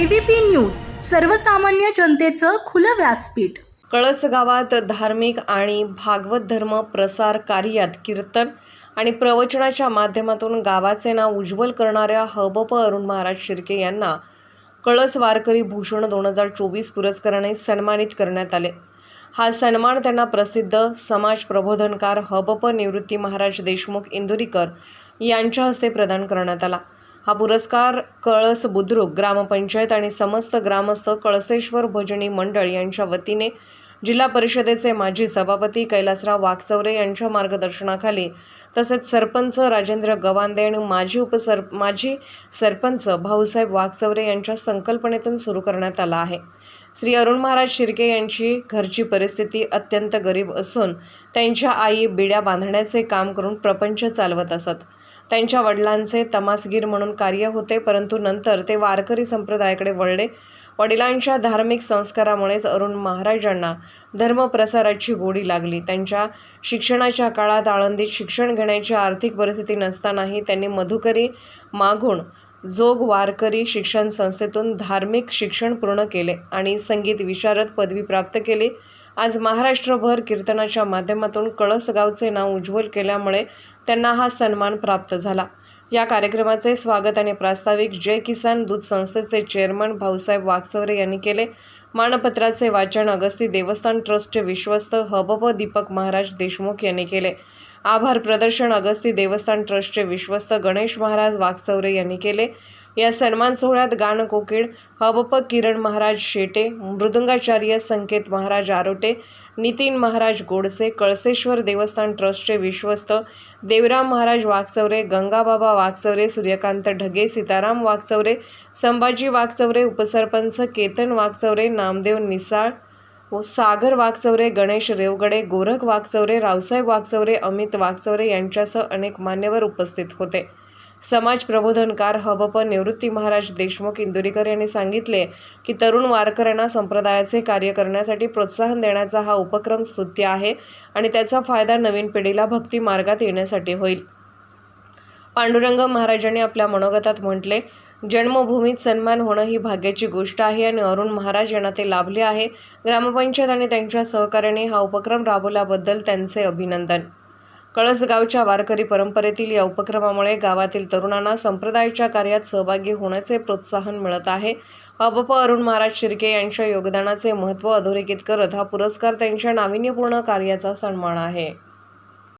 ABP news सर्वसामान्य जनतेचं खुलं व्यासपीठ. कळस गावात धार्मिक आणि भागवत धर्म प्रसार कार्यात कीर्तन आणि प्रवचनाच्या माध्यमातून गावाचे नाव उज्ज्वल करणाऱ्या हबप अरुण महाराज शिर्के यांना कळस वारकरी भूषण दोन हजार चोवीस पुरस्काराने सन्मानित करण्यात आले. हा सन्मान त्यांना प्रसिद्ध समाज प्रबोधनकार हबप निवृत्ती महाराज देशमुख इंदुरीकर यांच्या हस्ते प्रदान करण्यात आला. हा पुरस्कार कळस बुद्रुक ग्रामपंचायत आणि समस्त ग्रामस्थ कळसेश्वर भजनी मंडळ यांच्या वतीने जिल्हा परिषदेचे माजी सभापती कैलासराव वाघचौरे यांच्या मार्गदर्शनाखाली तसेच सरपंच राजेंद्र गवांदे आणि माजी उपसर माजी सरपंच भाऊसाहेब वाघचौरे यांच्या संकल्पनेतून सुरू करण्यात आला आहे. श्री अरुण महाराज शिर्के यांची घरची परिस्थिती अत्यंत गरीब असून त्यांच्या आई बिड्या बांधण्याचे काम करून प्रपंच चालवत असत. त्यांच्या वडिलांचे तमासगीर म्हणून कार्य होते परंतु नंतर ते वारकरी संप्रदायाकडे वळले. वडिलांच्या धार्मिक संस्कारामुळेच अरुण महाराजांना धर्मप्रसाराची गोडी लागली. त्यांच्या शिक्षणाच्या काळात आळंदीत शिक्षण घेण्याची आर्थिक परिस्थिती नसतानाही त्यांनी मधुकरी मागून जोग वारकरी शिक्षण संस्थेतून धार्मिक शिक्षण पूर्ण केले आणि संगीत विशारद पदवी प्राप्त केली. आज महाराष्ट्रभर कीर्तनाच्या माध्यमातून कळसगावचे नाव उज्ज्वल केल्यामुळे त्यांना हा सन्मान प्राप्त झाला. या कार्यक्रमाचे स्वागत आणि प्रास्ताविक जय किसान दूध संस्थेचे चेअरमन भाऊसाहेब वागचौरे यांनी केले. मानपत्राचे वाचन अगस्ती देवस्थान ट्रस्टचे विश्वस्त हबप दीपक महाराज देशमुख यांनी केले. आभार प्रदर्शन अगस्ती देवस्थान ट्रस्टचे विश्वस्त गणेश महाराज वागचौरे यांनी केले. या सन्मान सोहळ्यात गाण कोकिळ हबप किरण महाराज शेटे मृदुंगाचार्य संकेत महाराज आरोटे नितीन महाराज गोडसे कळसेश्वर देवस्थान ट्रस्टचे विश्वस्त देवराम महाराज वागचौरे गंगाबाबा वागचौरे सूर्यकांत ढगे सीताराम वागचौरे संभाजी वागचौरे उपसरपंच केतन वागचौरे नामदेव निसाळ सागर वागचौरे गणेश रेवगडे गोरख वागचौरे रावसाहेब वागचौरे अमित वागचौरे यांच्यासह अनेक मान्यवर उपस्थित होते. समाज प्रबोधनकार हबप निवृत्ती महाराज देशमुख इंदुरीकर यांनी सांगितले की तरुण वारकऱ्यांना संप्रदायाचे कार्य करण्यासाठी प्रोत्साहन देण्याचा हा उपक्रम स्तुत्य आहे आणि त्याचा फायदा नवीन पिढीला भक्ती मार्गात येण्यासाठी होईल. पांडुरंग महाराजांनी आपल्या मनोगतात म्हटले जन्मभूमीत सन्मान होणं ही भाग्याची गोष्ट आहे आणि अरुण महाराज यांना ते लाभले आहे. ग्रामपंचायत आणि त्यांच्या सहकार्याने हा उपक्रम राबवल्याबद्दल त्यांचे अभिनंदन. कळसगावच्या वारकरी परंपरेतील या उपक्रमामुळे गावातील तरुणांना संप्रदायाच्या कार्यात सहभागी होण्याचे प्रोत्साहन मिळत आहे. अबप अरुण महाराज शिर्के यांच्या योगदानाचे महत्त्व अधोरेखित करत हा पुरस्कार त्यांच्या नाविन्यपूर्ण कार्याचा सन्मान आहे.